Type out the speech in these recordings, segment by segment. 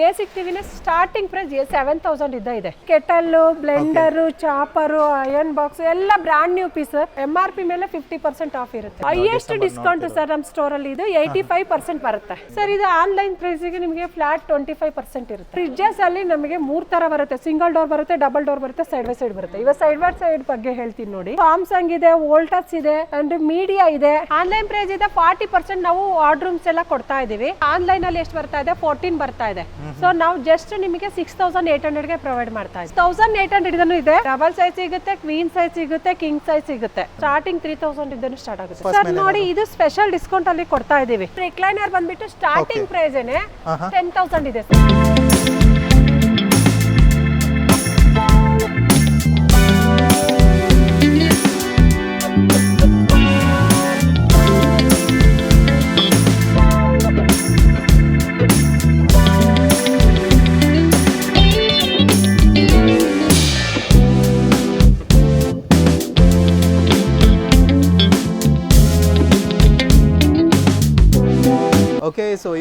Basic ಟಿವಿನ starting price seven thousand ಇದ್ದ ಇದೆ. Kettle blender chopper iron box ಎಲ್ಲ brand new piece M R P ಮೇಲೆ fifty percent off ಇರುತ್ತೆ. Highest discount sir ನಮ್ಮ store ಅಲ್ಲಿ ಇದು ಏಯ್ಟಿ ಫೈವ್ ಪರ್ಸೆಂಟ್ ಬರುತ್ತೆ. ಸರ್ ಇದು ಆನ್ಲೈನ್ ಪ್ರೈಸ್ಗೆ ನಿಮಗೆ ಫ್ಲಾಟ್ ಟ್ವೆಂಟಿ ಫೈವ್ ಪರ್ಸೆಂಟ್ ಇರುತ್ತೆ. ಫ್ರಿಡ್ಜಸ್ ಅಲ್ಲಿ ನಮಗೆ ಮೂರ್ ತರ ಬರುತ್ತೆ. ಸಿಂಗಲ್ ಡೋರ್ ಬರುತ್ತೆ ಡಬಲ್ ಡೋರ್ ಬರುತ್ತೆ ಸೈಡ್ ಬೈ ಸೈಡ್ ಬರುತ್ತೆ. ಇವಾಗ ಸೈಡ್ ಬೈ ಸೈಡ್ ಬಗ್ಗೆ ಹೇಳ್ತೀನಿ ನೋಡಿ. ಸಾಮ್ಸಂಗ್ ಇದೆ ವೋಲ್ಟಸ್ ಇದೆ ಅಂಡ್ ಮೀಡಿಯಾ ಇದೆ. ಆನ್ಲೈನ್ ಪ್ರೈಸ್ ಇದೆ ಫಾರ್ಟಿ ಪರ್ಸೆಂಟ್ ನಾವು ಆರ್ಡ್ರೂಮ್ಸ್ ಎಲ್ಲ ಕೊಡ್ತಾ ಇದೀವಿ. ಆನ್ಲೈನ್ ಅಲ್ಲಿ ಎಷ್ಟು ಬರ್ತಾ ಇದೆ? ಫೋರ್ಟೀನ್ ಬರ್ತಾ ಇದೆ. ಸೊ ನಾವು ಜಸ್ಟ್ ನಿಮಗೆ ಸಿಕ್ಸ್ ತೌಸಂಡ್ ಏಟ್ ಹಂಡ್ರೆಡ್ಗೆ ಪ್ರೊವೈಡ್ ಮಾಡ್ತಾ ಇದ್ದೀವಿ ತೌಸಂಡ್ ಏಟ್ ಹಂಡ್ರೆಡ್ ಇದನ್ನು ಇದೆ. ಡಬಲ್ ಸೈಜ್ ಸಿಗುತ್ತೆ ಕ್ವೀನ್ ಸೈಜ್ ಸಿಗುತ್ತೆ ಕಿಂಗ್ ಸೈಜ್ ಸಿಗುತ್ತೆ. ಸ್ಟಾರ್ಟಿಂಗ್ ತ್ರೀ ತೌಸಂಡ್ ಇದನ್ನು ಸ್ಟಾರ್ಟ್ ಆಗುತ್ತೆ. ಸರ್ ನೋಡಿ ಇದು ಸ್ಪೆಷಲ್ ಡಿಸ್ಕೌಂಟ್ ಅಲ್ಲಿ ಕೊಡ್ತಾ ಇದೀವಿ. ರಿಕ್ಲೈನರ್ ಬಂದ್ಬಿಟ್ಟು ಸ್ಟಾರ್ಟಿಂಗ್ ಪ್ರೈಸ್ ಏನೆ ಟೆನ್ ತೌಸಂಡ್ ಇದೆ. ಸರ್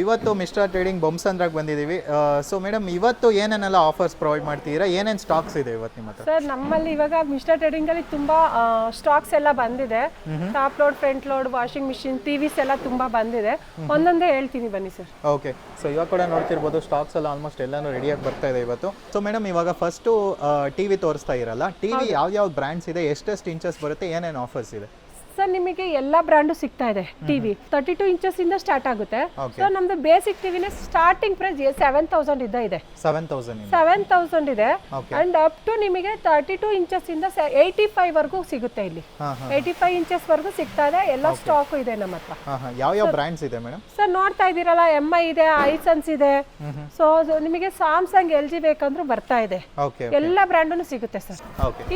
ಇವತ್ತು ಮಿಸ್ಟರ್ ಟ್ರೇಡಿಂಗ್ ಬೊಮ್ಸಂದ್ರಾಗ ಬಂದಿದ್ದೀವಿ. ಸೊ ಮೇಡಮ್ ಇವತ್ತು ಏನೇನೆಲ್ಲ ಆಫರ್ಸ್ ಪ್ರೊವೈಡ್ ಮಾಡ್ತೀರಾ ಏನೇನು ಸ್ಟಾಕ್ಸ್ ಇದೆ ಇವತ್ತು ನಿಮ್ಮ ಹತ್ರ? ಸರ್ ನಮ್ಮಲ್ಲಿ ಇವಾಗ ಮಿಸ್ಟರ್ ಟ್ರೇಡಿಂಗ್ ಅಲ್ಲಿ ತುಂಬಾ ಸ್ಟಾಕ್ಸ್ ಎಲ್ಲ ಬಂದಿದೆ. Top load front load washing machine TVs ಎಲ್ಲ ತುಂಬಾ ಬಂದಿದೆ. ಒಂದೊಂದೇ ಹೇಳ್ತೀನಿ ಬನ್ನಿ ಸರ್ ಓಕೆ ಸೊ ಇವಾಗ ಕೂಡ ನೋಡ್ತಿರ್ಬೋದು ಸ್ಟಾಕ್ಸ್ ಎಲ್ಲ ಆಲ್ಮೋಸ್ಟ್ ಎಲ್ಲಾನು ರೆಡಿಯಾಗಿ ಬರ್ತಾ ಇದೆ ಇವತ್ತು. ಸೊ ಮೇಡಮ್ ಇವಾಗ ಫಸ್ಟು ಟಿವಿ ತೋರಿಸ್ತಾ ಇರಲ್ಲ. ಟಿವಿ ಯಾವ ಯಾವ ಬ್ರ್ಯಾಂಡ್ಸ್ ಇದೆ ಎಷ್ಟೆಷ್ಟು ಇಂಚಸ್ ಬರುತ್ತೆ ಏನೇನು ಆಫರ್ಸ್ ಇದೆ? ಸರ್ ನಿಮಗೆ ಎಲ್ಲ ಬ್ರ್ಯಾಂಡು ಸಿಗ್ತಾ ಇದೆ ಟಿವಿ. ತರ್ಟಿ ಟೂ ಇಂಚಸ್ ಇಂದ ಸ್ಟಾರ್ಟ್ ಆಗುತ್ತೆ. ಸೊ ನಮ್ದು ಬೇಸಿಕ್ ಟಿವಿನ ಸ್ಟಾರ್ಟಿಂಗ್ ಪ್ರೈಸ್ ಸೆವೆನ್ ತೌಸಂಡ್ ಇದ್ದ ಇದೆ. ಸೆವೆನ್ ತೌಸಂಡ್ ಸೆವೆನ್ ತೌಸಂಡ್ ಇದೆ. ಅಂಡ್ ಅಪ್ ಟು ನಿಮಗೆ ತರ್ಟಿ ಟೂ ಇಂಚಸ್ ಇಂದ ಏಯ್ಟಿ ಫೈವ್ ವರ್ಗೂ ಸಿಗುತ್ತೆ ಇಲ್ಲಿ. ಏಯ್ಟಿ ಫೈವ್ ಇಂಚಸ್ ವರ್ಗೂ ಸಿಗ್ತಾ ಇದೆ. ಎಲ್ಲ ಸ್ಟಾಕ್ ಇದೆ ನಮ್ಮ ಹತ್ರ. ಯಾವ ಯಾವ ಬ್ರ್ಯಾಂಡ್ಸ್ ಇದೆ ಮೇಡಮ್? ಸರ್ ನೋಡ್ತಾ ಇದ್ದೀರಲ್ಲ ಎಂ ಐ ಇದೆ ಐಸನ್ಸ್ ಇದೆ. ಸೊ ನಿಮಗೆ ಸ್ಯಾಮ್ಸಂಗ್ ಎಲ್ ಜಿ ಬೇಕಂದ್ರೂ ಬರ್ತಾ ಇದೆ. ಎಲ್ಲ ಬ್ರ್ಯಾಂಡೂ ಸಿಗುತ್ತೆ ಸರ್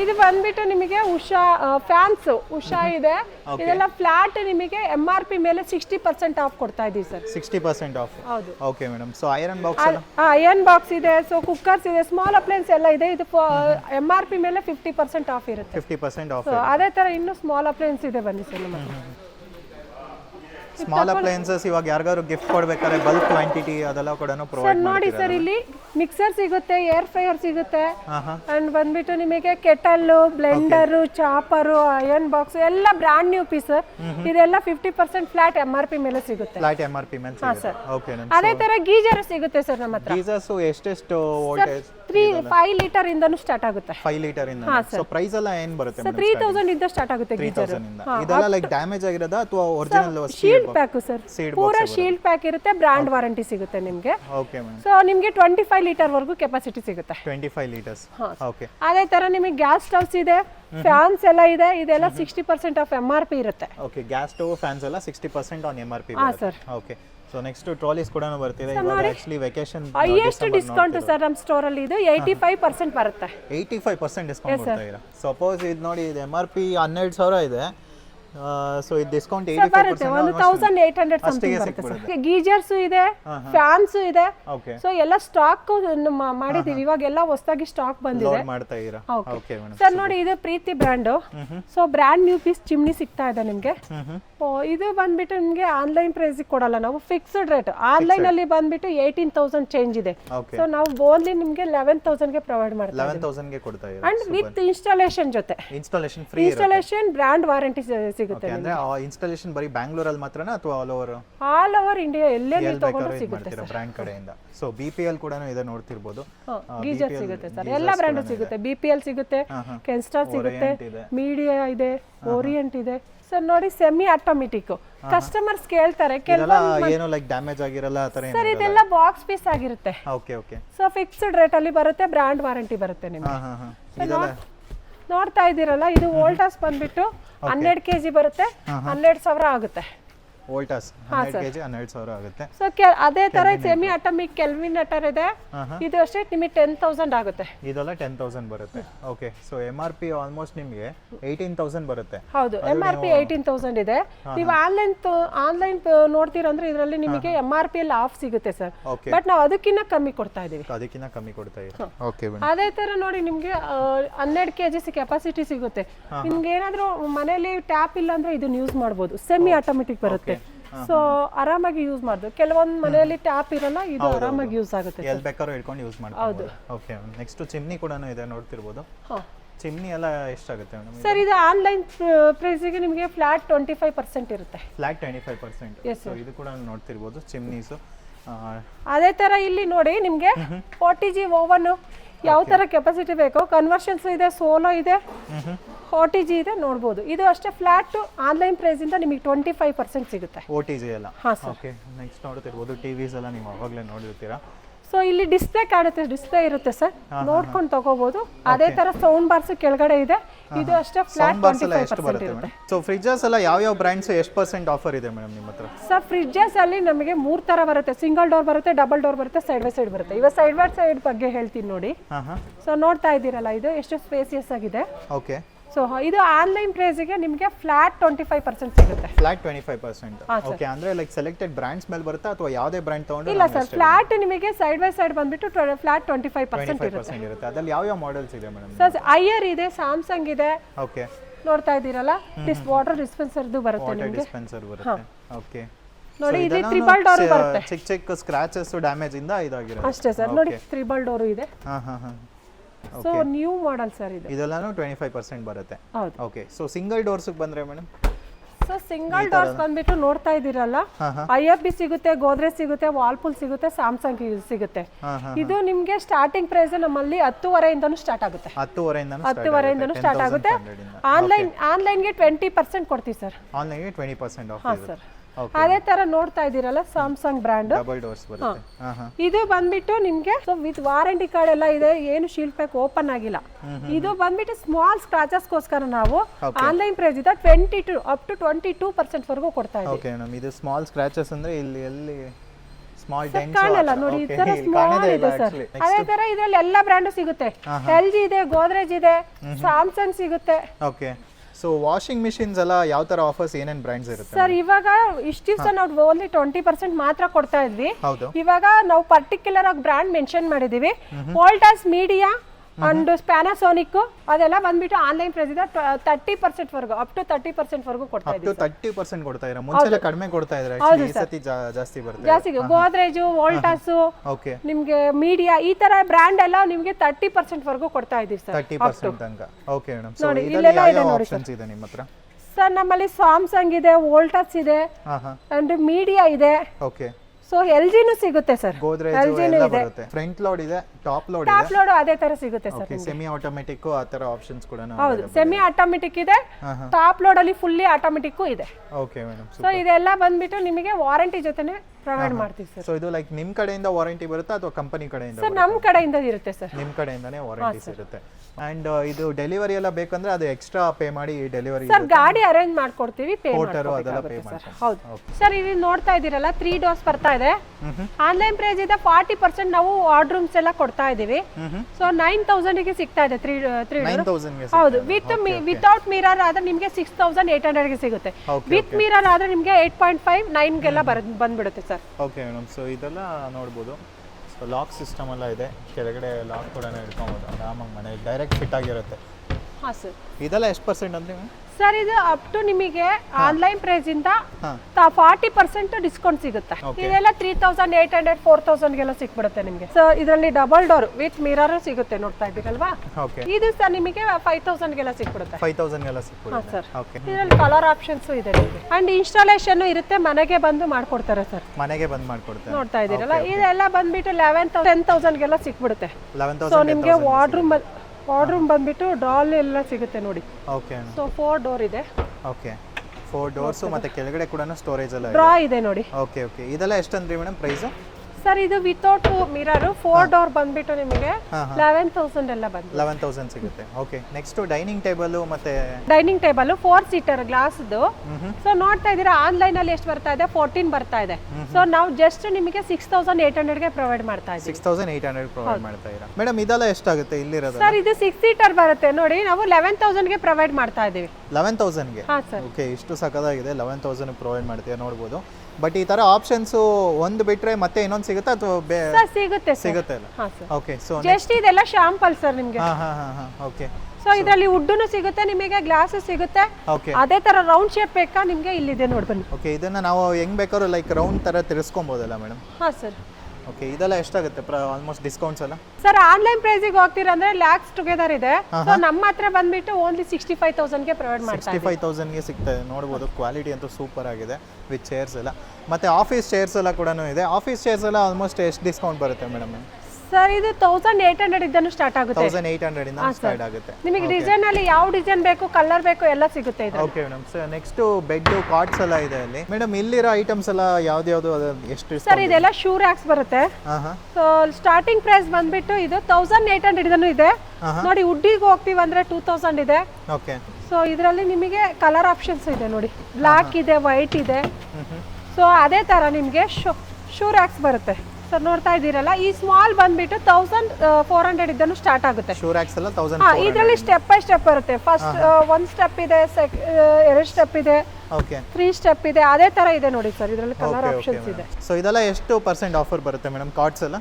ಇದು ಬಂದ್ಬಿಟ್ಟು ನಿಮಗೆ ಉಷಾ ಫ್ಯಾನ್ಸ್ ಉಷಾ ಇದೆ. ಇದೆಲ್ಲ ಫ್ಲಾಟ್ ನಿಮಗೆ ಎಂ ಆರ್ ಪಿ ಮೇಲೆ ಸಿಕ್ಸ್ಟಿ ಪರ್ಸೆಂಟ್ ಆಫ್ ಕೊಡ್ತಾ ಇದೀವಿ ಸರ್. ಸಿಕ್ಸ್ಟಿ ಪರ್ಸೆಂಟ್ ಆಫ್ ಹೌದು. Okay madam so iron box iron box ಇದೆ ಸೊ ಕುಕ್ಕರ್ಸ್ ಇದೆ ಸ್ಮಾಲ್ ಅಪ್ಲೈನ್ಸ್ ಎಲ್ಲ ಇದೆ. ಇದು ಎಂ ಆರ್ ಪಿ ಮೇಲೆ ಫಿಫ್ಟಿ ಪರ್ಸೆಂಟ್ ಆಫ್ ಇರುತ್ತೆ. ಫಿಫ್ಟಿ ಪರ್ಸೆಂಟ್ ಆಫ್ ಸೊ ಅದೇ ತರ ಇನ್ನು ಸ್ಮಾಲ್ ಅಪ್ಲೈನ್ಸ್ ಇದೆ ಬನ್ನಿ ಸರ್ ನಮ್ಮ. ಸ್ಮಾಲ್ ಅಪ್ಲೈನ್ಸಸ್ ಇವಾಗ ಯಾರಿಗಾದ್ರು ಗಿಫ್ಟ್ ಕೊಡ್ಬೇಕಾದ್ರೆ ಬಲ್ಕ್ ಕ್ವಾಂಟಿಟಿ ಅದೆಲ್ಲ ಕೂಡ ಸರ್ ಪ್ರೊವೈಡ್ ನೋಡಿ ಸರ್ ಇಲ್ಲಿ ಮಿಕ್ಸರ್ ಸಿಗುತ್ತೆ ಏರ್ ಫ್ರೈಯರ್ ಸಿಗುತ್ತೆ. ಅಂಡ್ ಬಂದ್ಬಿಟ್ಟು ನಿಮಗೆ kettle blender chopper iron box ಎಲ್ಲ ಬ್ರಾಂಡ್ ನ್ಯೂ ಪೀಸ್ ಇದೆಲ್ಲ fifty percent flat M R P ಮೇಲೆ ಸಿಗುತ್ತೆ. ಫ್ಲಾಟ್ ಎಂ ಆರ್ ಪಿ ಮೇಲೆ sir. ಓಕೆ ಅದೇ ತರ ಗೀಜರ್ ಸಿಗುತ್ತೆ ಸರ್ ನಮ್ಮ ಹತ್ರ. ಗೀಸರ್ಸು ಎಷ್ಟೆಷ್ಟು ವೋಲ್ಟೇಜ್ ತ್ರೀ ಫೈವ್ ಲೀಟರ್ ಇಂದನು ಸ್ಟಾರ್ಟ್ ಆಗುತ್ತೆ. ಫೈವ್ ಲೀಟರ್ ಇಂದ ಸೊ ಪ್ರೈಸ್ ಎಲ್ಲ ಏನ್ ಬರುತ್ತೆ ತ್ರೀ ತೌಸಂಡ್ ಇಂದ ಸ್ಟಾರ್ಟ್ ಆಗುತ್ತೆ ತ್ರೀ ಗೀಜರ್ ತೌಸಂಡ್ ಇಂದ. ಇದೆಲ್ಲ ಲೈಕ್ ಡ್ಯಾಮೇಜ್ ಆಗಿರೋದಾ ಅಥವಾ ಒರಿಜಿನಲ್ ಶೀಲ್ಡ್ ಪ್ಯಾಕ್ ಸರ್. ಪೂರ ಶೀಲ್ಡ್ ಪ್ಯಾಕ್ ಇರುತ್ತೆ ಬ್ರಾಂಡ್ ವಾರಂಟಿ ಸಿಗುತ್ತೆ ನಿಮಗೆ. ಓಕೆ ಸೊ ನಿಮಗೆ ಟ್ವೆಂಟಿ ಫೈವ್ ಲೀಟರ್ ವರೆಗೂ ಕೆಪಾಸಿಟಿ ಸಿಗುತ್ತೆ. ಟ್ವೆಂಟಿ ಫೈವ್ ಲೀಟರ್ಸ್ ಓಕೆ ಅದೇ ತರ ನಿಮಗೆ ಗ್ಯಾಸ್ ಸ್ಟವ್ಸ್ ಇದೆ ಫ್ಯಾನ್ಸ್ ಎಲ್ಲ ಇದೆ ಇದೆಲ್ಲ sixty percent off M R P ಇರುತ್ತೆ. ಓಕೆ ಗ್ಯಾಸ್ ಸ್ಟವ್ ಫ್ಯಾನ್ಸ್ ಎಲ್ಲ sixty percent on M R P ಹಾ sir okay so next trolleys ಕೂಡ ಬರ್ತಿದೆ. ಇವಾಗ actually vacation highest discount sir ನಮ್ಮ ಸ್ಟೋರ್ ಅಲ್ಲಿ ಇದು ಏಯ್ಟಿ ಫೈವ್ ಪರ್ಸೆಂಟ್ ಬರುತ್ತೆ ಏಯ್ಟಿ ಫೈವ್ ಪರ್ಸೆಂಟ್ ಡಿಸ್ಕೌಂಟ್ ಕೊಡ್ತಾ ಇದ್ದೀರಾ ಸಪೋಸ್ ಇದು ನೋಡಿ ಇದು ಎಂ ಆರ್ ಪಿ ಹನ್ನೆರಡು ಸಾವಿರ ಇದೆ. ಸೊ ಇದು ಡಿಸ್ಕೌಂಟ್ ಏಯ್ಟಿ ಫೈವ್ ಬರುತ್ತೆ. ಒಂದು ತೌಸಂಡ್ ಏಟ್ ಹಂಡ್ರೆಡ್ ಸಮಥಿಂಗ್ ಬರುತ್ತೆ ಸರ್. ಗೀಜರ್ಸ್ ಇದೆ ಫ್ಯಾನ್ಸ್ ಇದೆ. ಸೊ ಎಲ್ಲ ಸ್ಟಾಕ್ ಮಾಡಿದೀವಿ ಇವಾಗ ಎಲ್ಲ ಹೊಸದಾಗಿ ಸ್ಟಾಕ್ ಬಂದಿದೆ. ಮಾಡ್ತಾ ಸರ್ ನೋಡಿ ಇದು Preethi brand so brand new piece chimney ಸಿಗ್ತಾ ಇದೆ ನಿಮಗೆ. ಇದು ಬಂದ್ಬಿಟ್ಟು ನಿಮಗೆ ಆನ್ಲೈನ್ ಪ್ರೈಸ್ ಕೊಡಲ್ಲ ನಾವು. ಫಿಕ್ಸ್ಡ್ ರೇಟ್ ಆನ್ಲೈನ್ ಅಲ್ಲಿ ಬಂದ್ಬಿಟ್ಟು ಏಯ್ಟೀನ್ ತೌಸಂಡ್ ಚೇಂಜ್ ಇದೆ. ಸೊ ನಾವು ಓನ್ಲಿ ನಿಮಗೆ ಲೆವೆನ್ ತೌಸಂಡ್ಗೆ ಪ್ರೊವೈಡ್ ಮಾಡ್ತೀವಿ ಅಂಡ್ ವಿತ್ ಇನ್ಸ್ಟಾಲೇಷನ್ ಜೊತೆ. ಇನ್ಸ್ಟಾಲೇಷನ್ ಇನ್ಸ್ಟಾಲೇಷನ್ ಬ್ರ್ಯಾಂಡ್ ವಾರಂಟಿ ಸಿಗುತ್ತೆ ಅಂದ್ರೆ ಇನ್ಸ್ಟಾಲೇಷನ್ ಬರೀ ಬ್ಯಾಂಗ್ಳೂರಲ್ಲಿ ಮಾತ್ರನಾ ಅಥವಾ all over all over India ಎಲ್ಲೇ ನೀವು ಎಲ್ಲಿ ತಗೊಂಡು ಬೇಕಾದ್ರೂ ಇದು ಸಿಗುತ್ತೆ ಸರ್. ಬ್ರ್ಯಾಂಡ್ ಕಡೆಯಿಂದ? ಸೊ ಬಿಪಿಎಲ್ ಕೂಡ ಇದೆ ನೋಡ್ತಿರ್ಬೋದು. ಗೀಜರ್ ಸಿಗುತ್ತೆ ಸರ್. ಎಲ್ಲ ಬ್ರ್ಯಾಂಡ್ ಸಿಗುತ್ತೆ. ಬಿಪಿಎಲ್ ಸಿಗುತ್ತೆ ಕೆನ್ಸ್ಟಾರ್ ಸಿಗುತ್ತೆ ಮೀಡಿಯಾ ಇದೆ ಓರಿಯಂಟ್ ಇದೆ. ಸರ್ ನೋಡಿ ಸೆಮಿ ಆಟೋಮೆಟಿಕ್ ಕಸ್ಟಮರ್ಸ್ ಕೇಳ್ತಾರೆ ಏನು ಲೈಕ್ ಡ್ಯಾಮೇಜ್ ಆಗಿರಲ್ಲ ಸರ್ ಇದೆಲ್ಲ ಬಾಕ್ಸ್ ಪೀಸ್ ಆಗಿರುತ್ತೆ. Okay okay so fixed rate ಅಲ್ಲಿ ಬರುತ್ತೆ ಬ್ರ್ಯಾಂಡ್ ವಾರಂಟಿ ಬರುತ್ತೆ ನಿಮಗೆ. ನೋಡ್ತಾ ಇದ್ದೀರಲ್ಲ ಇದು ವೋಲ್ಟಾಸ್ ಬಂದ್ಬಿಟ್ಟು ಹನ್ನೆರಡು ಕೆ ಜಿ ಬರುತ್ತೆ ಹನ್ನೆರಡು ಸಾವಿರ ಆಗುತ್ತೆ. ವೋಲ್ಟಾಸ್ ಕೆಜಿ ಹನ್ನೆರಡು ಸಾವಿರ ಆಗುತ್ತೆ. ಸೊ ಅದೇ ತರ ಸೆಮಿ ಅಟಮಿಕ್ ಕೆಲ್ವಿನ್ ಅಟರ್ ಇದೆ. ಇದು ಅಷ್ಟೇ ನಿಮಗೆ ಟೆನ್ ತೌಸಂಡ್ ಆಗುತ್ತೆ. ಇದೆಲ್ಲ ಟೆನ್ ತೌಸಂಡ್ ಬರುತ್ತೆ. Okay so M R P almost ನಿಮಗೆ ಏಯ್ಟೀನ್ ತೌಸಂಡ್ ಬರುತ್ತೆ. ಹೌದು M R P eighteen thousand ಇದೆ. ನೀವು ಆನ್ಲೈನ್ ಆನ್ಲೈನ್ ನೋಡ್ತೀರಂದ್ರೆ ಇದರಲ್ಲಿ ನಿಮಗೆ ಎಂ ಆರ್ ಪಿ ಅಲ್ಲಿ ಆಫ್ ಸಿಗುತ್ತೆ ಸರ್. ಬಟ್ ನಾವು ಅದಕ್ಕಿಂತ ಕಮ್ಮಿ ಕೊಡ್ತಾ ಇದೀವಿ ಅದಕ್ಕಿಂತ ಕಮ್ಮಿ ಕೊಡ್ತಾ ಇದೀವಿ ಓಕೆ ಅದೇ ತರ ನೋಡಿ ನಿಮಗೆ ಹನ್ನೆರಡು ಕೆ ಜಿ ಕೆಪಾಸಿಟಿ ಸಿಗುತ್ತೆ. ನಿಮ್ಗೆ ಏನಾದ್ರೂ ಮನೇಲಿ ಟ್ಯಾಪ್ ಇಲ್ಲ ಅಂದ್ರೆ ಇದನ್ನ ಯೂಸ್ ಮಾಡ್ಬೋದು. ಸೆಮಿ ಆಟೋಮೆಟಿಕ್ ಬರುತ್ತೆ. ಸೊ ಆರಾಮಾಗಿ ಯೂಸ್ ಮಾಡ್ದು. ಕೆಲವೊಂದು ಮನೆಯಲ್ಲಿ ಟ್ಯಾಪ್ ಇರಲ್ಲ ಇದು ಆರಾಮಾಗಿ ಯೂಸ್ ಆಗುತ್ತೆ ಎಲ್ಲಿ ಬೇಕಾದ್ರೂ ಹಿಡ್ಕೊಂಡು ಯೂಸ್ ಮಾಡ್ಬೋದು ಓಕೆ ನೆಕ್ಸ್ಟ್ ಚಿಮ್ನಿ ಕೂಡ ಇದೆ ನೋಡ್ತಿರ್ಬೋದು. ಚಿಮ್ನಿ ಎಲ್ಲ ಎಷ್ಟಾಗುತ್ತೆ ಮೇಡಮ್ ಸರ್ ಇದು ಆನ್ಲೈನ್ ಪ್ರೈಸಿಗೆ ನಿಮಗೆ ಫ್ಲಾಟ್ ಟ್ವೆಂಟಿ ಫೈವ್ ಪರ್ಸೆಂಟ್ ಇರುತ್ತೆ flat twenty five percent so ಇದು ಕೂಡ ನೋಡ್ತಿರ್ಬೋದು ಚಿಮ್ನೀಸು ಅದೇ ಥರ ಇಲ್ಲಿ ನೋಡಿ ನಿಮಗೆ ಫೋರ್ಟಿ ಜಿ ಓವನ್ ಯಾವ ಥರ ಕೆಪಾಸಿಟಿ ಬೇಕೋ ಕನ್ವರ್ಷನ್ಸ್ ಇದೆ ಸೋಲೋ ಇದೆ. ಫೋರ್ಟಿ ಜಿ ಇದೆ ನೋಡ್ಬೋದು. ಇದು ಅಷ್ಟೇ ಫ್ಲಾಟ್ ಆನ್ಲೈನ್ ಪ್ರೈಸಿಂದ ನಿಮಗೆ ಟ್ವೆಂಟಿ ಫೈವ್ ಪರ್ಸೆಂಟ್ ಸಿಗುತ್ತೆ. ಓ ಟಿ ಜಿ ಎಲ್ಲ? ಹಾಂ ಸರ್ ಓಕೆ ನೆಕ್ಸ್ಟ್ ನೋಡ್ತಿರ್ಬೋದು ಟಿ ವಿಸ್ ಎಲ್ಲ ನೀವು ಅವಾಗಲೇ ನೋಡಿರ್ತೀರಾ? ಸೊ ಇಲ್ಲಿ ಡಿಸ್ಪ್ಲೇ ಕಾಣುತ್ತೆ ಡಿಸ್ಪ್ಲೇ ಇರುತ್ತೆ ಸರ್ ನೋಡ್ಕೊಂಡು ತಗೋಬಹುದು ಅದೇ ತರ ಸೌಂಡ್ ಬಾರ್ಸ್ ಕೆಳಗಡೆ ಇದೆ. ಇದು ಅಷ್ಟೇ ಫ್ಲಾಟ್ ಸೊ ಫ್ರಿಡ್ಜಸ್ ಎಲ್ಲ ಯಾವ ಯಾವ ಬ್ರ್ಯಾಂಡ್ಸ್ ಎಷ್ಟು ಪರ್ಸೆಂಟ್ ಆಫರ್ ಇದೆ ಮೇಡಮ್ ನಿಮ್ಮ ಹತ್ರ? ಸರ್ ಫ್ರಿಡ್ಜಸ್ ಅಲ್ಲಿ ನಮಗೆ ಮೂರ್ ತರ ಬರುತ್ತೆ. ಸಿಂಗಲ್ ಡೋರ್ ಬರುತ್ತೆ ಡಬಲ್ ಡೋರ್ ಬರುತ್ತೆ ಸೈಡ್ ಬೈ ಸೈಡ್ ಬರುತ್ತೆ. ಇವಾಗ ಸೈಡ್ ಬೈ ಸೈಡ್ ಬಗ್ಗೆ ಹೇಳ್ತೀನಿ ನೋಡಿ. ಸೊ ನೋಡ್ತಾ ಇದ್ದೀರಲ್ಲ ಇದು ಎಷ್ಟು ಸ್ಪೇಸಿಯಸ್ ಆಗಿದೆ. ಓಕೆ ಸೊ ಇದು ಆನ್ಲೈನ್ ಪ್ರೈಸಿಗೆ ನಿಮಗೆ ಫ್ಲಾಟ್ ಟ್ವೆಂಟಿ ಫೈವ್ ಪರ್ಸೆಂಟ್ ಸಿಗುತ್ತೆ flat twenty five percent okay ಅಂದರೆ ಲೈಕ್ ಸೆಲೆಕ್ಟೆಡ್ ಬ್ರ್ಯಾಂಡ್ಸ್ ಮೇಲೆ ಬರುತ್ತಾ ಅಥವಾ ಯಾವುದೇ ಬ್ರ್ಯಾಂಡ್ ತೊಗೊಂಡು ಇಲ್ಲ ಸರ್ ಫ್ಲಾಟ್ ನಿಮಗೆ ಸೈಡ್ ಬೈ ಸೈಡ್ ಬಂದ್ಬಿಟ್ಟು ಫ್ಲಾಟ್ ಟ್ವೆಂಟಿ ಫೈವ್ ಪರ್ಸೆಂಟ್ ಇರುತ್ತೆ. ಪರ್ಸೆಂಟ್ ಇರುತ್ತೆ. ಅದ್ರಲ್ಲಿ ಯಾವ ಯಾವ ಮಾಡೆಲ್ಸ್ ಇದೆ ಮೇಡಮ್ ಸರ್ ಐಯರ್ ಇದೆ ಸ್ಯಾಮ್ಸಂಗ್ ಇದೆ. ಓಕೆ ನೋಡ್ತಾ ಇದ್ದೀರಲ್ಲ? ಡಿಸ್ ವಾಟರ್ ಡಿಸ್ಪೆನ್ಸರ್ದು ಬರುತ್ತೆ ನಿಮಗೆ. ಡಿಸ್ಪೆನ್ಸರ್ ಬರುತ್ತೆ. ಓಕೆ ನೋಡಿ ಇದು ತ್ರಿಬಲ್ ಡೋರ್ ಬರುತ್ತೆ. ಚಿಕ್ಕ ಚಿಕ್ಕ ಸ್ಕ್ರಾಚಸ್ ಡ್ಯಾಮೇಜ್ ಇಂದ ಇದಾಗಿರುತ್ತೆ ಅಷ್ಟೇ ಸರ್ ನೋಡಿ ತ್ರಿಬಲ್ ಡೋರು ಇದೆ. ಹಾ ಹಾ ಹಾಂ. ಸೊ ನ್ಯೂ ಮಾಡಲ್ ಸರ್ ಇದು. ಇದೆಲ್ಲಾನು ಟ್ವೆಂಟಿ ಫೈವ್ ಪರ್ಸೆಂಟ್ ಬರುತ್ತೆ. ಹೌದು. ಓಕೆ ಸೊ ಸಿಂಗಲ್ ಡೋರ್ಸ್ಗೆ ಬಂದ್ರೆ ಮೇಡಮ್ ಸೊ ಸಿಂಗಲ್ ಡೋರ್ಸ್ ಬಂದ್ಬಿಟ್ಟು ನೋಡ್ತಾ ಇದ್ದೀರಲ್ಲ? ಐ ಎಫ್ ಬಿ ಸಿಗುತ್ತೆ ಗೋದ್ರೇಜ್ ಸಿಗುತ್ತೆ ವಾಲ್ಪುಲ್ ಸಿಗುತ್ತೆ ಸ್ಯಾಮ್ಸಂಗ್ ಸಿಗುತ್ತೆ. ಇದು ನಿಮ್ಗೆ ಸ್ಟಾರ್ಟಿಂಗ್ ಪ್ರೈಸ್ ನಮ್ಮಲ್ಲಿ ಹತ್ತುವರೆಯಿಂದನೂ ಸ್ಟಾರ್ಟ್ ಆಗುತ್ತೆ. ಹತ್ತುವರೆಯಿಂದನೂ ಸ್ಟಾರ್ಟ್ ಆಗುತ್ತೆ. ಆನ್ಲೈನ್ ಆನ್ಲೈನ್ಗೆ ಟ್ವೆಂಟಿ ಪರ್ಸೆಂಟ್ ಕೊಡ್ತೀವಿ ಸರ್ ಆನ್ಲೈನ್ಗೆ ಟ್ವೆಂಟಿ ಪರ್ಸೆಂಟ್ ಆಫ್ ಹಾಂ ಸರ್ ಅದೇ ತರ ನೋಡ್ತಾ ಇದೀರಲ್ಲ ಸ್ಯಾಮ್ಸಂಗ್ ಬ್ರ್ಯಾಂಡ್ ಡಬಲ್ ಡೋರ್ಸ್ ಬರುತ್ತೆ. ಹಾಂ. ಹಾಂ ಇದು ಬಂದ್ಬಿಟ್ಟು ನಿಮ್ಗೆ ಸೊ ವಿತ್ ವಾರಂಟಿ ಕಾರ್ಡ್ ಎಲ್ಲ ಇದೆ ಏನು ಶೀಲ್ಡ್ ಪ್ಯಾಕ್ ಓಪನ್ ಆಗಿಲ್ಲ. ಇದು ಬಂದ್ಬಿಟ್ಟು ಸ್ಮಾಲ್ ಸ್ಕ್ರಾಚಸ್ ಗೋಸ್ಕರ ನಾವು ಆನ್ಲೈನ್ ಪ್ರೈಸ್ ಇದೆ twenty two up to twenty two percent ವರೆಗೂ ಕೊಡ್ತಾ ಇದ್ದೀವಿ. ಓಕೆ ಮೇಡಮ್ ಇದು ಸ್ಮಾಲ್ ಸ್ಕ್ರಾಚಸ್ ಅಂದ್ರೆ ಇಲ್ಲಿ ಎಲ್ಲಿ ಸ್ಮಾಲ್ ಡೆಂಟ್ಸ್ ಕಾಣಲ್ಲ ನೋಡಿ ಈ ತರ ಸ್ಮಾಲ್ ಇದೆ ಸರ್ ಅದೇ ತರ ಇದ್ರಲ್ಲಿ ಎಲ್ಲ ಬ್ರ್ಯಾಂಡು ಸಿಗುತ್ತೆ. ಎಲ್ ಜಿ ಇದೆ ಗೋದ್ರೇಜ್ ಇದೆ ಸ್ಯಾಮ್ಸಂಗ್ ಸಿಗುತ್ತೆ. ಓಕೆ ಸೊ ವಾಷಿಂಗ್ ಮಿಷಿನ್ಸ್ ಎಲ್ಲ ಯಾವ ತರ ಆಫರ್ಸ್ ಏನೇನ್ ಬ್ರ್ಯಾಂಡ್ಸ್ ಇರುತ್ತೆ ಸರ್ ಇವಾಗ ಇಷ್ಟು ದಿವಸ ನಾವು ಓನ್ಲಿ ಟ್ವೆಂಟಿ ಪರ್ಸೆಂಟ್ ಮಾತ್ರ ಕೊಡ್ತಾ ಇದ್ವಿ. ಹೌದು. ಇವಾಗ ನಾವು ಪರ್ಟಿಕ್ಯುಲರ್ ಆಗಿ ಬ್ರ್ಯಾಂಡ್ ಮೆನ್ಷನ್ ಮಾಡಿದೀವಿ. ವೋಲ್ಟಾಸ್ ಮೀಡಿಯಾ ಅಂಡ್ ಸ್ಪ್ಯಾನಾಸೋನಿಕ್ ಅದೆಲ್ಲ ಬಂದ್ಬಿಟ್ಟು ಆನ್ಲೈನ್ ಪ್ರೈಸ್ ಇದೆ ತರ್ಟಿ ಪರ್ಸೆಂಟ್ ವರ್ಗು ಅಪ್ ಟು ತರ್ಟಿ ಪರ್ಸೆಂಟ್ ವರ್ಗು ಕೊಡ್ತಾ ಇದ್ದೀವಿ ತರ್ಟಿ ಪರ್ಸೆಂಟ್ ಕೊಡ್ತಾ ಇದ್ದಾರೆ. ಮುಂಚೆ ಕಡಿಮೆ ಕೊಡ್ತಾ ಇದ್ದಾರೆ ಸತಿ ಜಾಸ್ತಿ ಬರುತ್ತೆ ಜಾಸ್ತಿ ಗೋದ್ರೇಜು ವೋಲ್ಟಾಸು ಓಕೆ ನಿಮ್ಗೆ ಮೀಡಿಯಾ ಈ ತರ ಬ್ರ್ಯಾಂಡ್ ಎಲ್ಲ ನಿಮ್ಗೆ ತರ್ಟಿ ಪರ್ಸೆಂಟ್ ವರ್ಗು ಕೊಡ್ತಾ ಇದೀವಿ ಸರ್ ತರ್ಟಿ ಪರ್ಸೆಂಟ್ ತನಕ. ಓಕೆ ಮೇಡಮ್ ಸೊ ನೋಡಿ, ಇಲ್ಲೆಲ್ಲ ಇದೆ ನೋಡಿ ಇದೆ ನಿಮ್ಮ ಹತ್ರ? ಸರ್ ನಮ್ಮಲ್ಲಿ ಸ್ಯಾಮ್ಸಂಗ್ ಇದೆ ವೋಲ್ಟಾಸ್ ಇದೆ ಅಂಡ್ ಮೀಡಿಯಾ ಇದೆ. ಓಕೆ ಸೊ ಎಲ್ ಜಿನೂ ಸಿಗುತ್ತೆ ಸರ್ ಎಲ್ ಜಿನೂ ಇದೆ. ಫ್ರಂಟ್ ಲೋಡ್ ಇದೆ ಟಾಪ್ ಲೋಡ್ ಟಾಪ್ ಲೋಡ್ ಅದೇ ತರ ಸಿಗುತ್ತೆ ಸರ್ ಓಕೆ ಸೆಮಿ ಆಟೋಮ್ಯಾಟಿಕ್ ಆ ತರ ಆಪ್ಷನ್ಸ್ ಕೂಡ ಹೌದು ಸೆಮಿ ಆಟೋಮ್ಯಾಟಿಕ್ ಇದೆ ಟಾಪ್ ಲೋಡ್ ಅಲ್ಲಿ ಫುಲ್ಲಿ ಆಟೋಮ್ಯಾಟಿಕ್ ಇದೆ. ಓಕೆ ಮೇಡಮ್ ಸೊ ಇದೆಲ್ಲ ಬಂದ್ಬಿಟ್ಟು ನಿಮಗೆ ವಾರಂಟಿ ಜೊತೆನೆ ಪ್ರೊವೈಡ್ ಮಾಡ್ತೀವಿ ಸರ್. ಸೊ ಇದು ಲೈಕ್ ನಿಮ್ಮ ಕಡೆಯಿಂದ ವಾರಂಟಿ ಬರುತ್ತಾ ಅಥವಾ ಕಂಪನಿ ಕಡೆಯಿಂದ ಸರ್ ನಮ್ಮ ಕಡೆಯಿಂದ ಇರುತ್ತೆ ಸರ್. ನಿಮ್ಮ ಕಡೆಯಿಂದನೇ ವಾರಂಟಿ ಸಿಗುತ್ತೆ. ಅಂಡ್ ಇದು ಡೆಲಿವರಿ ಎಲ್ಲ ಬೇಕಂದ್ರೆ ಅದು ಎಕ್ಸ್ಟ್ರಾ ಪೇ ಮಾಡಿ ಡೆಲಿವರಿ ಸರ್ ಗಾಡಿ ಅರೇಂಜ್ ಮಾಡ್ಕೊಡ್ತೀವಿ ಪೇ ಹೌದು. ಸರ್ ಇಲ್ಲಿ ನೋಡ್ತಾ ಇದ್ದೀರಲ್ಲ ತ್ರೀ ಡೋಸ್ ಬರ್ತಾ ಇದೆ. ಆನ್ಲೈನ್ ಪ್ರೈಸ್ ಇದೆ ಫಾರ್ಟಿ ಪರ್ಸೆಂಟ್ ನಾವು ರೂಮ್ಸ್ ಎಲ್ಲ ಕೊಡ್ತಾ ಇದೀವಿ ಸೊ ನೈನ್ ತೌಸಂಡ್ಗೆ ಸಿಗ್ತಾ ಇದೆ ತ್ರೀ ತ್ರೀ ನೈನ್ ತೌಸಂಡ್ಗೆ ಹೌದು. ವಿತ್ ವಿತೌಟ್ ಮಿರರ್ ಆದ್ರೆ ನಿಮಗೆ ಸಿಕ್ಸ್ ತೌಸಂಡ್ ಏಟ್ ಹಂಡ್ರೆಡ್ಗೆ ಸಿಗುತ್ತೆ. ವಿತ್ ಮಿರರ್ ಆದ್ರೆ ನಿಮಗೆ ಏಟ್ ಪಾಯಿಂಟ್ ಫೈವ್ ನೈನ್ಗೆಲ್ಲ ಬರ ಬಂದ್ಬಿಡುತ್ತೆ ಸರ್ ಓಕೆ ಮೇಡಮ್ ಸೊ ಇದೆಲ್ಲ ನೋಡ್ಬೋದು. ಸೊ ಲಾಕ್ ಸಿಸ್ಟಮ್ ಎಲ್ಲ ಇದೆ. ಕೆಳಗಡೆ ಲಾಕ್ ಕೂಡ ಇಟ್ಕೊಬೋದು. ಆರಾಮಾಗಿ ಮನೆಯಲ್ಲಿ ಡೈರೆಕ್ಟ್ ಫಿಟ್ ಆಗಿರುತ್ತೆ. ಹಾಂ ಸರ್ ಇದೆಲ್ಲ ಎಷ್ಟು ಪರ್ಸೆಂಟ್ ಅಂದ್ರೆ ಸರ್ ಇದು ಅಪ್ ಟು ನಿಮಗೆ ಆನ್ಲೈನ್ ಪ್ರೈಸ್ ಇಂದ ಫಾರ್ಟಿ ಪರ್ಸೆಂಟ್ ಡಿಸ್ಕೌಂಟ್ ಸಿಗುತ್ತೆ. ಇದೆಲ್ಲ three thousand eight hundred four ತೌಸಂಡ್ಗೆಲ್ಲ ಸಿಕ್ಬಿಡುತ್ತೆ ನಿಮಗೆ. ಸೊ ಇದರಲ್ಲಿ ಡಬಲ್ ಡೋರ್ ವಿತ್ ಮಿರರ್ ಸಿಗುತ್ತೆ ನೋಡ್ತಾ ಇದ್ದೀರಲ್ವಾ? ಓಕೆ ಇದು ಸರ್ ನಿಮಗೆ ಫೈವ್ ತೌಸಂಡ್ಗೆಲ್ಲ ಸಿಕ್ಬಿಡುತ್ತೆ. ಫೈವ್ ತೌಸಂಡ್ಗೆಲ್ಲ ಹಾಂ ಸಿಕ್ಬಿಡುತ್ತೆ. ಸರ್. ಓಕೆ ಇದರಲ್ಲಿ ಕಲರ್ ಆಪ್ಷನ್ಸ್ ಇದೆ ನಿಮಗೆ. ಅಂಡ್ ಇನ್ಸ್ಟಾಲೇಷನ್ ಇರುತ್ತೆ ಮನೆಗೆ ಬಂದು ಮಾಡ್ಕೊಡ್ತಾರೆ ಸರ್. ಮನೆಗೆ ಬಂದು ಮಾಡ್ಕೊಡ್ತಾರೆ. ನೋಡ್ತಾ ಇದ್ದೀರಲ್ಲ? ಇದೆಲ್ಲ ಬಂದ್ಬಿಟ್ಟು ಲೆವೆನ್ ಟೆನ್ ತೌಸಂಡ್ಗೆಲ್ಲ ಸಿಕ್ಬಿಡುತ್ತೆ. ಸೊ ನಿಮಗೆ ವಾರ್ಡ್ರೂಮ್ ವಾರ್ಡ್ರೂಮ್ ಬಂದ್ಬಿಟ್ಟು ಡಾಲ್ ಎಲ್ಲ ಸಿಗುತ್ತೆ ನೋಡಿ. ಓಕೆ ಸೊ ಫೋರ್ ಡೋರ್ ಇದೆ. ಓಕೆ ಫೋರ್ ಡೋರ್ಸ್ ಮತ್ತೆ ಕೆಳಗಡೆ ಕೂಡ ಸ್ಟೋರೇಜ್ ಎಲ್ಲ ಇದೆ. ಡ್ರಾ ಇದೆ ನೋಡಿ. ಓಕೆ ಓಕೆ ಇದೆಲ್ಲ ಎಷ್ಟಂದ್ರಿ ಮೇಡಮ್ ಪ್ರೈಸು ಸರ್ ಇದು ವಿತೌಟ್ ಮಿರರ್ ಫೋರ್ ಡೋರ್ ಬಂದ್ಬಿಟ್ಟು ನಿಮಗೆ ಲೆವೆನ್ ತೌಸಂಡ್ ಎಲ್ಲ ಬಂದು ಲೆವೆನ್ ತೌಸಂಡ್ ಸಿಗುತ್ತೆ. ಓಕೆ ನೆಕ್ಸ್ಟ್ ಡೈನಿಂಗ್ ಟೇಬಲ್ ಮತ್ತೆ ಡೈನಿಂಗ್ ಟೇಬಲ್ ಫೋರ್ ಸೀಟರ್ ಗ್ಲಾಸ್ದು ಸೊ ನೋಡ್ತಾ ಇದೀರಾ ಆನ್ಲೈನ್ ಅಲ್ಲಿ ಎಷ್ಟು ಬರ್ತಾ ಇದೆ? ಫೋರ್ಟೀನ್ ಬರ್ತಾ ಇದೆ. ಸೊ ನಾವು ಜಸ್ಟ್ ನಿಮಗೆ ಸಿಕ್ಸ್ ತೌಸಂಡ್ ಏಟ್ ಹಂಡ್ರೆಡ್ಗೆ ಪ್ರೊವೈಡ್ ಮಾಡ್ತಾ ಇದ್ದೀವಿ. Six thousand eight hundred provide ಮಾಡ್ತಾ ಇದ್ದೀರಾ? ಮೇಡಮ್ ಇದೆಲ್ಲ ಎಷ್ಟಾಗುತ್ತೆ ಇಲ್ಲಿರೋದು ಸರ್ ಇದು ಸಿಕ್ಸ್ ಸೀಟರ್ ಬರುತ್ತೆ. ನೋಡಿ ನಾವು ಲೆವೆನ್ ತೌಸಂಡ್ಗೆ ಪ್ರೊವೈಡ್ ಮಾಡ್ತಾ ಇದ್ದೀವಿ. ಲೆವೆನ್ ತೌಸಂಡ್ಗೆ ಹಾಂ ಸರ್ ಓಕೆ ಇಷ್ಟು ಸಕದಾಗಿದೆ ಲೆವೆನ್ ತೌಸಂಡ್ ಪ್ರೊವೈಡ್ ಮಾಡ್ತೀವಿ ನೋಡ್ಬೋದು. ಬಟ್ ಈ ತರ ಆಪ್ಷನ್ಸ್ ಒಂದು ಬಿಟ್ರೆ ಮತ್ತೆ ಇನ್ನೊಂದು ಸಿಗುತ್ತಾ ಅಥವಾ ಸರ್ ಸಿಗುತ್ತೆ ಸರ್. ಸಿಗುತ್ತೆ ಅಲ್ಲ? ಹಾಂ ಸರ್. ಓಕೆ ಸೊ ಜಸ್ಟ್ ಇದೆಲ್ಲ ಶಾಂಪಲ್ ಸರ್ ನಿಮಗೆ. ಹಾ ಹಾ ಹಾ ಹಾಂ ಓಕೆ ಸೊ ಇದರಲ್ಲಿ ವುಡ್ಡುನು ಸಿಗುತ್ತೆ ನಿಮಗೆ ಗ್ಲಾಸ್ ಸಿಗುತ್ತೆ. ಓಕೆ ಅದೇ ತರ ರೌಂಡ್ ಶೇಪ್ ಬೇಕಾ ನಿಮಗೆ ಇಲ್ಲಿದೆ ನೋಡಿ ಬನ್ನಿ. ಓಕೆ ಇದನ್ನ ನಾವು ಹೆಂಗ್ ಬೇಕಾದ್ರೂ ಲೈಕ್ ರೌಂಡ್ ತರ ತಿರ್ಸ್ಕೊಬೋದಲ್ಲ ಮೇಡಮ್ ಹಾ ಸರ್. ಓಕೆ ಇದೆಲ್ಲ ಎಷ್ಟಾಗುತ್ತೆ? ಆಲ್ಮೋಸ್ಟ್ ಡಿಸ್ಕೌಂಟ್ಸ್ ಎಲ್ಲ? ಸರ್ ಆನ್ಲೈನ್ ಪ್ರೈಸಿಗೆ ಹೋಗ್ತೀರಂದ್ರೆ ಲ್ಯಾಕ್ಸ್ ಟುಗೆದರ್ ಇದೆ. ಸೊ ನಮ್ಮ ಹತ್ರ ಬಂದ್ಬಿಟ್ಟು ಓನ್ಲಿ ಸಿಕ್ಸ್ಟಿ ಫೈವ್ ತೌಸಂಡ್ಗೆ ಪ್ರೊವೈಡ್ ಮಾಡ್ತಾ ಸಿಕ್ಸ್ಟಿ ಫೈವ್ ತೌಸಂಡ್ಗೆ ಸಿಗ್ತದೆ ನೋಡ್ಬೋದು ಕ್ವಾಲಿಟಿ ಅಂತೂ ಸೂಪರ್ ಆಗಿದೆ ವಿತ್ ಚೇರ್ಸ್ ಎಲ್ಲ. ಮತ್ತೆ ಆಫೀಸ್ ಚೇರ್ಸ್ ಎಲ್ಲ ಕೂಡ ಇದೆ. ಆಫೀಸ್ ಚೇರ್ಸ್ ಎಲ್ಲ ಆಲ್ಮೋಸ್ಟ್ ಎಷ್ಟು ಡಿಸ್ಕೌಂಟ್ ಬರುತ್ತೆ ಮೇಡಮ್ ಸರ್ ಇದು ತೌಸಂಡ್ ಏಟ್ ಹಂಡ್ರೆಡ್ ಇದ್ದನ್ನು ಸ್ಟಾರ್ಟ್ ಆಗುತ್ತೆ. ತೌಸಂಡ್ ಏಯ್ಟ್ ಹಂಡ್ರೆಡ್ ಇಂದ ಸ್ಟಾರ್ಟ್ ಆಗುತ್ತೆ. ನಿಮಗೆ ಡಿಸೈನ್ ಅಲ್ಲಿ ಯಾವ ಡಿಸೈನ್ ಬೇಕು ಕಲರ್ ಬೇಕು ಎಲ್ಲ ಸಿಗುತ್ತೆ ಇದು okay madam sir next bed cots ಎಲ್ಲ ಇದೆ ಅಲ್ಲಿ. ಮೇಡಮ್ ಇಲ್ಲಿರೋ ಐಟಮ್ಸ್ ಎಲ್ಲ ಯಾವ್ದು ಯಾವ್ದು ಎಷ್ಟು ಸರ್ ಇದೆಲ್ಲ ಶೂ ರ್ಯಾಕ್ಸ್ ಬರುತ್ತೆ. ಸೊ ಸ್ಟಾರ್ಟಿಂಗ್ ಪ್ರೈಸ್ ಬಂದ್ಬಿಟ್ಟು ಇದು ತೌಸಂಡ್ ಏಟ್ ಹಂಡ್ರೆಡ್ ಇದನ್ನು ಇದೆ. ನೋಡಿ ಉಡ್ಡಿಗೆ ಹೋಗ್ತೀವಿ ಅಂದ್ರೆ ಟೂ ತೌಸಂಡ್ ಇದೆ. ಓಕೆ ಸೊ ಇದರಲ್ಲಿ ನಿಮಗೆ ಕಲರ್ ಆಪ್ಷನ್ಸ್ ಇದೆ ನೋಡಿ. ಬ್ಲ್ಯಾಕ್ ಇದೆ ವೈಟ್ ಇದೆ. ಸೊ ಅದೇ ತರ ನಿಮಗೆ ಶೂ ಶೂ ರ್ಯಾಕ್ಸ್ ಬರುತ್ತೆ. ಸರ್ ನೋಡ್ತಾ ಇದ್ದೀರಲ್ಲ ಈ ಸ್ಮಾಲ್ ಬಂದ್ಬಿಟ್ಟು ತೌಸಂಡ್ ಫೋರ್ ಹಂಡ್ರೆಡ್ ಇದನ್ನು ಸ್ಟಾರ್ಟ್ ಆಗುತ್ತೆ. ಶೂರ್ ಎಲ್ಲ ತೌಸಂಡ್ ಇದರಲ್ಲಿ ಸ್ಟೆಪ್ ಬೈ ಸ್ಟೆಪ್ ಬರುತ್ತೆ. ಫಸ್ಟ್ ಒಂದ್ ಸ್ಟೆಪ್ ಇದೆ ಎರಡು ಸ್ಟೆಪ್ ಇದೆ ಓಕೆ ತ್ರೀ ಸ್ಟೆಪ್ ಇದೆ ಅದೇ ತರ ಇದೆ ನೋಡಿ ಸರ್ ಇದರಲ್ಲಿ ಕಲರ್ ಆಪ್ಷನ್ಸ್ ಇದೆ. ಸೊ ಇದೆಲ್ಲ ಎಷ್ಟು ಪರ್ಸೆಂಟ್ ಆಫರ್ ಬರುತ್ತೆ ಮೇಡಮ್ ಕಾರ್ಡ್ಸ್ ಎಲ್ಲ?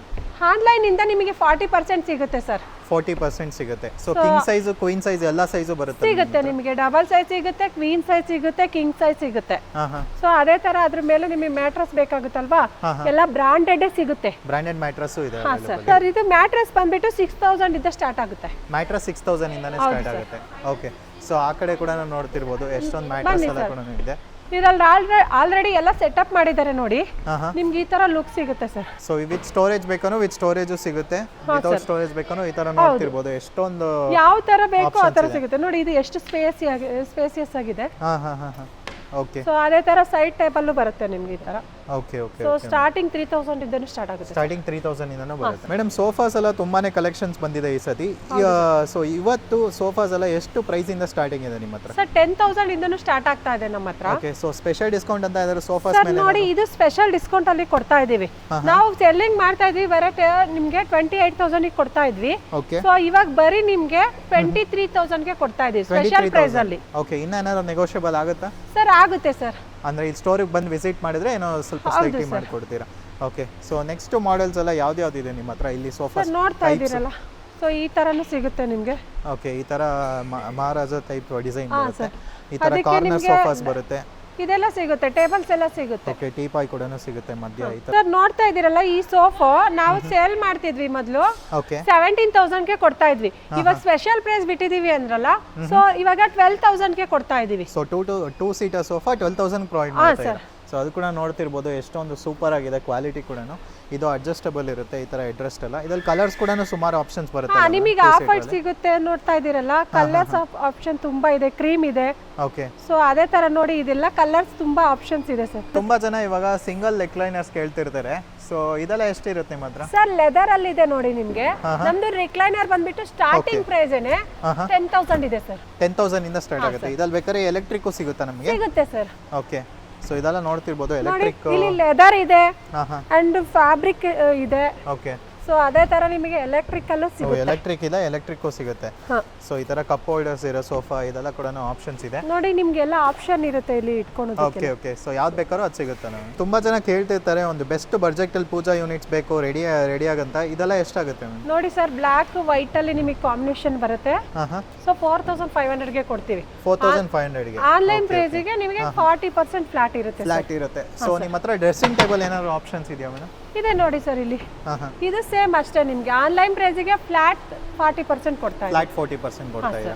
ಆನ್ಲೈನ್ ಇಂದ ನಿಮಗೆ ಫಾರ್ಟಿ ಪರ್ಸೆಂಟ್ ಸಿಗುತ್ತೆ ಸರ್ ಫೋರ್ಟಿ ಪರ್ಸೆಂಟ್ ಸಿಗುತ್ತೆ. So king size queen size ಎಲ್ಲ ಸೈಜು ಬರುತ್ತೆ ಸಿಗುತ್ತೆ ನಿಮಗೆ. ಡಬಲ್ ಸೈಜ್ ಸಿಗುತ್ತೆ ಕ್ವೀನ್ ಸೈಜ್ ಸಿಗುತ್ತೆ ಕಿಂಗ್ ಸೈಜ್ ಸಿಗುತ್ತೆ. ಸೊ ಅದೇ ತರ ಅದ್ರ ಮೇಲೆ ನಿಮಗೆ ಮ್ಯಾಟ್ರಸ್ ಬೇಕಾಗುತ್ತಲ್ವಾ? ಎಲ್ಲ ಬ್ರಾಂಡೆಡ್ ಸಿಗುತ್ತೆ. ಬ್ರಾಂಡೆಡ್ ಮ್ಯಾಟ್ರಸ್ಸು ಇದೆ ಸರ್ ಇದು ಮ್ಯಾಟ್ರಸ್ ಬಂದ್ಬಿಟ್ಟು ಸಿಕ್ಸ್ ತೌಸಂಡ್ ಇಂದ ಸ್ಟಾರ್ಟ್ ಆಗುತ್ತೆ. ಮ್ಯಾಟ್ರಸ್ ಸಿಕ್ಸ್ ತೌಸಂಡ್ ಇಂದಾನೆ ಸ್ಟಾರ್ಟ್ ಆಗುತ್ತೆ. ಓಕೆ ಸೊ ಆ ಕಡೆ ಕೂಡ ನಾವು ನೋಡ್ತಿರ್ಬೋದು. ಎಷ್ಟೊಂದು ಮ್ಯಾಟ್ರಸ್ ಎಲ್ಲ ಕೂಡ ಇದೆ ಇದರಲ್ಲಿ ಆಲ್ರೆಡಿ ಆಲ್ರೆಡಿ ಎಲ್ಲ ಸೆಟಪ್ ಮಾಡಿದ್ದಾರೆ ನೋಡಿ. ನಿಮ್ಗೆ ಈ ತರ ಲುಕ್ ಸಿಗುತ್ತೆ ಸರ್ ಸೊ ವಿತ್ ಸ್ಟೋರೇಜ್ ಬೇಕನೋ ವಿತ್ ಸ್ಟೋರೇಜ್ ಸಿಗುತ್ತೆ. ವಿತೌಟ್ ಸ್ಟೋರೇಜ್ ಬೇಕನೋ ಈ ತರ ನೋಡ್ತಿರ್ಬೋದು. ಎಷ್ಟೊಂದು ಯಾವ ತರ ಬೇಕೋ ಆ ತರ ಸಿಗುತ್ತೆ. ನೋಡಿ ಇದು ಎಷ್ಟು ಸ್ಪೇಸಿ ಸ್ಪೇಸಿಯಸ್ ಆಗಿದೆ. ಓಕೆ ಸೊ ಅದೇ ತರ ಸೈಡ್ ಟೇಬಲ್ಲೂ ಬರುತ್ತೆ ನಿಮ್ಗೆ ಈ ತರ. Okay okay so starting three thousand ಇದ್ದನ್ನು start ಆಗುತ್ತೆ ಸ್ಟಾರ್ಟಿಂಗ್ ತ್ರೀ ತೌಸಂಡ್ ಇಂದನೂ ಬರುತ್ತೆ. ಮೇಡಮ್ ಸೋಫಾಸ್ ಎಲ್ಲ ತುಂಬಾನೇ ಕಲೆಕ್ಷನ್ಸ್ ಬಂದಿದೆ ಈ ಸತಿ. ಸೊ ಇವತ್ತು ಸೋಫಾಸ್ ಎಲ್ಲ ಎಷ್ಟು ಪ್ರೈಸ್ ಇಂದ ಸ್ಟಾರ್ಟಿಂಗ್ ಇದೆ ನಿಮ್ಮ ಹತ್ರ? ಸರ್ ಟೆನ್ ತೌಸಂಡ್ ಇಂದನು ಸ್ಟಾರ್ಟ್ ಆಗ್ತಾ ಇದೆ ನಮ್ಮ ಹತ್ರ. ಓಕೆ ಸೊ ಸ್ಪೆಷಲ್ ಡಿಸ್ಕೌಂಟ್ ಅಂತ ಇದ್ದಾರೆ ಸೋಫಾಸ್ ಸರ್ ಮೇಲೆ ನೋಡಿ ಇದು ಸ್ಪೆಷಲ್ ಡಿಸ್ಕೌಂಟ್ ಅಲ್ಲಿ ಕೊಡ್ತಾ ಇದೀವಿ ನಾವು ಸೆಲ್ಲಿಂಗ್ ಮಾಡ್ತಾ ಇದ್ವಿ ವೆರೈಟಿ ನಿಮಗೆ ಟ್ವೆಂಟಿ ಏಟ್ ತೌಸಂಡ್ ಕೊಡ್ತಾ ಇದ್ವಿ. ಓಕೆ ಸೊ ಇವಾಗ ಬರೀ ನಿಮಗೆ ಟ್ವೆಂಟಿ ತ್ರೀ ಗೆ ಕೊಡ್ತಾ ಇದೀವಿ ಸ್ಪೆಷಲ್ ಪ್ರೈಸ್ ಅಲ್ಲಿ. ಓಕೆ ಇನ್ನ ಏನಾದ್ರು ನೆಗೋಷಿಯಬಲ್ ಆಗುತ್ತಾ? ಸರ್ ಆಗುತ್ತೆ ಸರ್ ಅಂದ್ರೆ ಈ ಸ್ಟೋರಿಗೆ ಬಂದು ವಿಸಿಟ್ ಮಾಡಿದ್ರೆ ಏನೋ ಸ್ವಲ್ಪ ಸ್ಲೈಟ್ಲಿ ಮಾಡಿಕೊಡ್ತೀರಾ? ಓಕೆ ಸೊ ನೆಕ್ಸ್ಟ್ ಮಾಡೆಲ್ಸ್ ಎಲ್ಲ ಯಾವ್ದು ಯಾವ್ದು ಇದೆ ನಿಮ್ಮ ಹತ್ರ? ಇಲ್ಲಿ ಸೋಫಾ ಸರ್ ನೋಡ್ತಾ ಇದ್ದೀರಲ್ಲ. ಸೊ ಈ ತರನು ಸಿಗುತ್ತೆ ನಿಮಗೆ? ಓಕೆ ಈ ತರ ಮ- ಮಹಾರಾಜ ಟೈಪ್ ಡಿಸೈನ್ ಬರುತ್ತೆ. ಈ ತರ ಕಾರ್ನರ್ ಸೋಫಾಸ್ ಬರುತ್ತೆ. ಇದೆಲ್ಲ ಸಿಗುತ್ತೆ ಟೇಬಲ್ಸ್ ಎಲ್ಲ ಸಿಗುತ್ತೆ. ಓಕೆ ಟೀಪಾಯ್ ಕೂಡ ಸಿಗುತ್ತೆ ಮಧ್ಯ ಈ ತರ. ಸರ್ ನೋಡ್ತಾ ಇದ್ದೀರಲ್ಲ ಈ ಸೋಫಾ ನಾವು ಸೇಲ್ ಮಾಡ್ತಿದ್ವಿ ಮೊದಲು. ಓಕೆ ಸೆವೆಂಟೀನ್ಗೆ ಕೊಡ್ತಾ ಇದ್ವಿ. ಇವಾಗ ಸ್ಪೆಷಲ್ ಪ್ರೈಸ್ ಬಿಟ್ಟಿದೀವಿ ಅಂದ್ರಲ್ಲ ಸೊ ಇವಾಗ ಟ್ವೆಲ್ ತೌಸಂಡ್ಗೆ ಕೊಡ್ತಾ ಇದೀವಿ so two two two seater sofa twelve thousand provide ಮಾಡ್ತಾ ಇದೆ ಸೊ ಅದು ಕೂಡ ನೋಡ್ತಿರ್ಬೋದು ಎಷ್ಟೊಂದು ಸೂಪರ್ ಆಗಿದೆ ಕ್ವಾಲಿಟಿ ಕೂಡ ಇದು ಅಡ್ಜಸ್ಟಬಲ್ ಇರುತ್ತೆ ಈ ತರ ಅಡ್ರೆಸ್ಟ್ ಎಲ್ಲ. ಇದ್ರಲ್ಲಿ ಕಲರ್ಸ್ ಕೂಡ ಸುಮಾರು ಆಪ್ಷನ್ಸ್ ಬರುತ್ತೆ ನಿಮಗೆ ಆಫರ್ ಸಿಗುತ್ತೆ ನೋಡ್ತಾ ಇದ್ದೀರಲ್ಲ? ಕಲರ್ಸ್ ಆಪ್ಷನ್ ತುಂಬಾ ಇದೆ ಕ್ರೀಮ್ ಇದೆ. ಓಕೆ ಸೊ ಅದೇ ತರ ನೋಡಿ ಇದೆಲ್ಲ ಕಲರ್ಸ್ ತುಂಬಾ ಆಪ್ಷನ್ಸ್ ಇದೆ ಸರ್ ತುಂಬಾ ಜನ ಇವಾಗ ಸಿಂಗಲ್ ಲೆಕ್ಲೈನರ್ಸ್ ಕೇಳ್ತಿರ್ತಾರೆ. ಸೊ ಇದೆಲ್ಲ ಎಷ್ಟಿರುತ್ತೆ ನಿಮ್ಮ ಹತ್ರ? ಸರ್ ಲೆದರ್ ಅಲ್ಲಿ ಇದೆ ನೋಡಿ ನಿಮಗೆ. ನಮ್ದು ರಿಕ್ಲೈನರ್ ಬಂದ್ಬಿಟ್ಟು ಸ್ಟಾರ್ಟಿಂಗ್ ಪ್ರೈಸ್ ಏನೆ ಟೆನ್ ತೌಸಂಡ್ ಇದೆ ಸರ್ ಟೆನ್ ತೌಸಂಡ್ ಇಂದ ಸ್ಟಾರ್ಟ್ ಆಗುತ್ತೆ. ಇದ್ರಲ್ಲಿ ಬೇಕಾದ್ರೆ ಎಲೆಕ್ಟ್ರಿಕ್ ಸಿಗುತ್ತಾ ನಮಗೆ? ಸಿಗುತ್ತೆ ಸರ್ ಓಕೆ ಸೊ ಇದೆಲ್ಲ ನೋಡ್ತಿರ್ಬೋದು ಎಲೆಕ್ಟ್ರಿಕ್ ಇಲ್ಲಿ ಲೆದರ್ ಇದೆ ಅಂಡ್ ಫ್ಯಾಬ್ರಿಕ್ ಇದೆ. ಓಕೆ ಸೊ ಅದೇ ತರ ನಿಮಗೆ ಎಲೆಕ್ಟ್ರಿಕ್ ಅಲ್ಲೂ ಸಿಗುತ್ತೆ. ಎಲೆಕ್ಟ್ರಿಕ್ ಇಲ್ಲ ಎಲೆಕ್ಟ್ರಿಕ್ ಸಿಗುತ್ತೆ. ಹಾ. ಸೊ ಈ ತರ ಕಪ್ ಹೋಲ್ಡರ್ಸ್ ಇರೋ ಸೋಫಾ ಇದೆಲ್ಲ ಕೂಡ ಆಪ್ಷನ್ಸ್ ಇದೆ. ನೋಡಿ ನಿಮ್ಗೆಲ್ಲ ಆಪ್ಷನ್ ಇರುತ್ತೆ ಇಲ್ಲಿ ಇಟ್ಕೊಂಡು ಓಕೆ ಓಕೆ ಸೊ ಯಾವ್ದು ಬೇಕಾದ್ರೂ ಅದು ಸಿಗುತ್ತೆ ನಮಗೆ. ತುಂಬಾ ಜನ ಕೇಳ್ತಿರ್ತಾರೆ ಒಂದು ಬೆಸ್ಟ್ ಬಜೆಟ್ ಅಲ್ಲಿ ಪೂಜಾ ಯೂನಿಟ್ಸ್ ಬೇಕು ರೆಡಿ ರೆಡಿ ಆಗಂತ. ಇದೆಲ್ಲ ಎಷ್ಟಾಗುತ್ತೆ ನೋಡಿ ಸರ್ ಬ್ಲಾಕ್ ವೈಟ್ ಅಲ್ಲಿ ನಿಮಗೆ ಕಾಂಬಿನೇಷನ್ ಬರುತ್ತೆ. ಸೊ ಫೋರ್ ತೌಸಂಡ್ ಫೈವ್ ಹಂಡ್ರೆಡ್ಗೆ ಕೊಡ್ತೀವಿ. ಫೋರ್ ತೌಸಂಡ್ ಫೈವ್ ಹಂಡ್ರೆಡ್ಗೆ ಆನ್ಲೈನ್ ಪ್ರೈಸಿಗೆ ನಿಮಗೆ ಫಾರ್ಟಿ ಪರ್ಸೆಂಟ್ ಫ್ಲಾಟ್ ಇರುತ್ತೆ ಫ್ಲಾಟ್ ಇರುತ್ತೆ. ಸೊ ನಿಮ್ಮ ಹತ್ರ ಡ್ರೆಸ್ಸಿಂಗ್ ಟೇಬಲ್ ಏನಾದ್ರು ಆಪ್ಷನ್ಸ್ ಇದೆಯಾ ಮೇಡಮ್? ಇದೆ ನೋಡಿ ಸರ್ ಇಲ್ಲಿ. ಇದು ಸೇಮ್ ಅಷ್ಟೇ ನಿಮಗೆ. ಆನ್ಲೈನ್ ಪ್ರೈಸಿಗೆ ಫ್ಲಾಟ್ ಫಾರ್ಟಿ ಪರ್ಸೆಂಟ್ ಕೊಡ್ತಾ ಇದೆ. ಫ್ಲಾಟ್ ಫೋರ್ಟಿ ಪರ್ಸೆಂಟ್ ಕೊಡ್ತಾ ಇದೆ.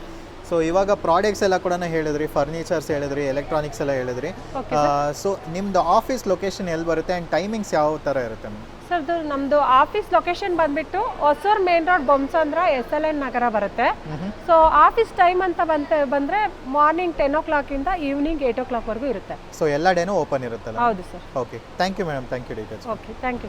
ಸೊ ಇವಾಗ ಪ್ರಾಡಕ್ಟ್ಸ್ ಎಲ್ಲ ಕೂಡ ಹೇಳಿದ್ರಿ ಫರ್ನಿಚರ್ಸ್ ಹೇಳಿದ್ರಿ ಎಲೆಕ್ಟ್ರಾನಿಕ್ಸ್ ಎಲ್ಲ ಹೇಳಿದ್ರಿ. ಸೊ ನಿಮ್ದು ಆಫೀಸ್ ಲೊಕೇಶನ್ ಎಲ್ಲಿ ಬರುತ್ತೆ ಆ್ಯಂಡ್ ಟೈಮಿಂಗ್ಸ್ ಯಾವ ಥರ ಇರುತ್ತೆ ಸರ್ ನಮ್ಮದು ನಮ್ದು ಆಫೀಸ್ ಲೊಕೇಶನ್ ಬಂದ್ಬಿಟ್ಟು Hosur main road Bommasandra S L N Nagar ಬರುತ್ತೆ ಸೊ ಆಫೀಸ್ ಟೈಮ್ ಅಂತ ಬಂತ ಬಂದ್ರೆ ಮಾರ್ನಿಂಗ್ ಟೆನ್ ಓ ಕ್ಲಾಕ್ ಇಂದ ಈವ್ನಿಂಗ್ ಏಟ್ ಓ ಕ್ಲಾಕ್ ವರೆಗೂ ಇರುತ್ತೆ. ಸೊ ಎಲ್ಲ ಡೇನೂ ಓಪನ್ ಇರುತ್ತಲ್ಲ? ಹೌದು sir okay thank you madam thank you details okay thank you